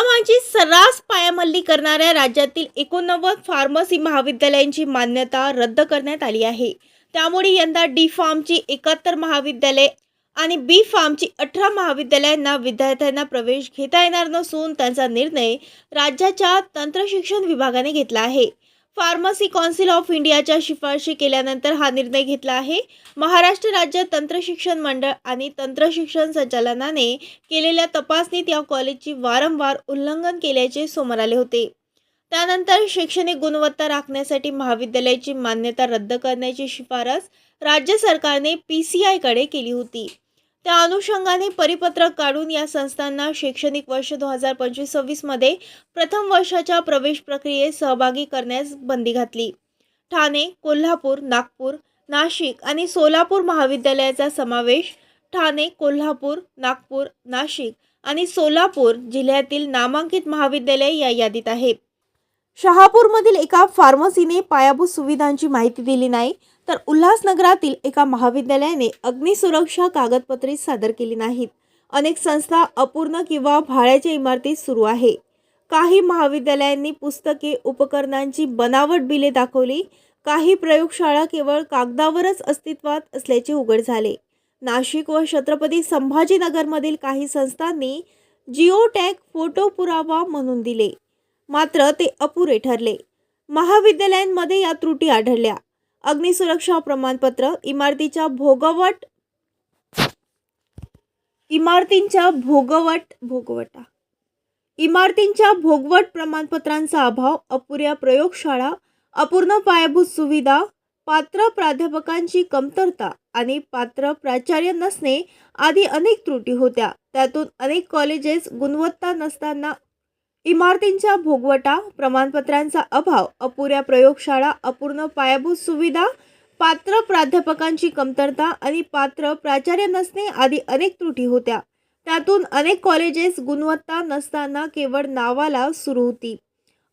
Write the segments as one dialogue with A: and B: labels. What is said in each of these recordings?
A: नियमांची सर्रास पायामल्ली करणाऱ्या राज्यातील एकोणनव्वद फार्मसी महाविद्यालयांची मान्यता रद्द करण्यात आली आहे. त्यामुळे यंदा डी फार्मची एकाहत्तर महाविद्यालय आणि बी फार्मची अठरा महाविद्यालयांना विद्यार्थ्यांना प्रवेश घेता येणार नसून त्यांचा निर्णय राज्याच्या तंत्रशिक्षण विभागाने घेतला आहे. फार्मसी कौन्सिल ऑफ इंडियाच्या शिफारशी केल्यानंतर हा निर्णय घेतला आहे. महाराष्ट्र राज्य तंत्रशिक्षण मंडळ आणि तंत्रशिक्षण संचालनाने केलेल्या तपासणीत या कॉलेजची वारंवार उल्लंघन केल्याचे समोर आले होते. त्यानंतर शैक्षणिक गुणवत्ता राखण्यासाठी महाविद्यालयाची मान्यता रद्द करण्याची शिफारस राज्य सरकारने पी सी आयकडे केली होती. त्या अनुषंगाने परिपत्रक काढून या संस्थांना शैक्षणिक वर्ष दोन हजार पंचवीस सव्वीसमध्ये प्रथम वर्षाच्या प्रवेश प्रक्रियेत सहभागी करण्यास बंदी घातली. ठाणे कोल्हापूर नागपूर नाशिक आणि सोलापूर महाविद्यालयाचा समावेश ठाणे कोल्हापूर नागपूर नाशिक आणि सोलापूर जिल्ह्यातील नामांकित महाविद्यालय या यादीत आहे. शहापूरमधील एका फार्मसीने पायाभूत सुविधांची माहिती दिली नाही तर उल्हासनगरातील एका महाविद्यालयाने अग्निसुरक्षा कागदपत्रे सादर केली नाहीत. अनेक संस्था अपूर्ण किंवा भाड्याच्या इमारतीत सुरू आहे. काही महाविद्यालयांनी पुस्तके उपकरणांची बनावट बिले दाखवली. काही प्रयोगशाळा केवळ कागदावरच अस्तित्वात असल्याचे उघड झाले. नाशिक व छत्रपती संभाजीनगरमधील काही संस्थांनी जिओटॅग फोटो पुरावा म्हणून दिले. मात्र ते अपुरे ठरले. महाविद्यालयांमध्ये या त्रुटी आढळल्या. अग्निसुरक्षा प्रमाणपत्र इमारतीच्या भोगवट इमारतींच्या भोगवट भोगवटा. इमारतींच्या भोगवट प्रमाणपत्रांचा अभाव अपुऱ्या प्रयोगशाळा अपूर्ण पायाभूत सुविधा पात्र प्राध्यापकांची कमतरता आणि पात्र प्राचार्य नसणे आदी अनेक त्रुटी होत्या. त्यातून अनेक कॉलेजेस गुणवत्ता नसताना इमारतींच्या भोगवटा प्रमाणपत्रांचा अभाव अपुऱ्या प्रयोगशाळा अपूर्ण पायाभूत सुविधा पात्र प्राध्यापकांची कमतरता आणि पात्र प्राचार्य नसणे आदी अनेक त्रुटी होत्या. त्यातून अनेक कॉलेजेस गुणवत्ता नसताना केवळ नावाला सुरू होती.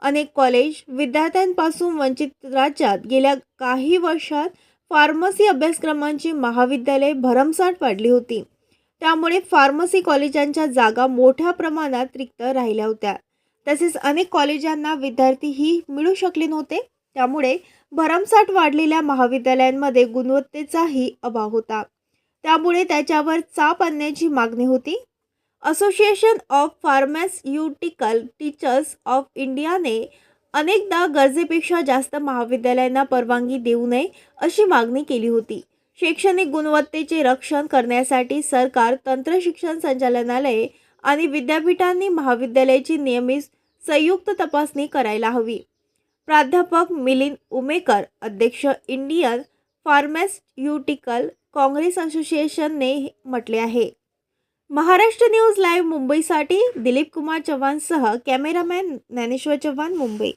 A: अनेक कॉलेज विद्यार्थ्यांपासून वंचित राज्यात गेल्या काही वर्षात फार्मसी अभ्यासक्रमांची महाविद्यालये भरमसाठ वाढली होती. त्यामुळे फार्मसी कॉलेजांच्या जागा मोठ्या प्रमाणात रिक्त राहिल्या होत्या. तसेच अनेक कॉलेजांना विद्यार्थीही मिळू शकले नव्हते. त्यामुळे भरमसाठ वाढलेल्या महाविद्यालयांमध्ये गुणवत्तेचाही अभाव होता. त्यामुळे त्याच्यावर चाप आणण्याची मागणी होती. Association of pharmaceutical teachers of इंडियाने अनेकदा गरजेपेक्षा जास्त महाविद्यालयांना परवानगी देऊ नये अशी मागणी केली होती. शैक्षणिक गुणवत्तेचे रक्षण करण्यासाठी सरकार तंत्रशिक्षण संचालनालय आणि विद्यापीठांनी महाविद्यालयाची नियमित संयुक्त तपासणी करायला हवी. प्राध्यापक मिलिंद उमेकर अध्यक्ष इंडियन फार्मास्युटिकल काँग्रेस असोसिएशनने म्हटले आहे. महाराष्ट्र न्यूज लाईव्ह मुंबईसाठी दिलीप कुमार चव्हाणसह कॅमेरामॅन ज्ञानेश्वर चव्हाण मुंबई.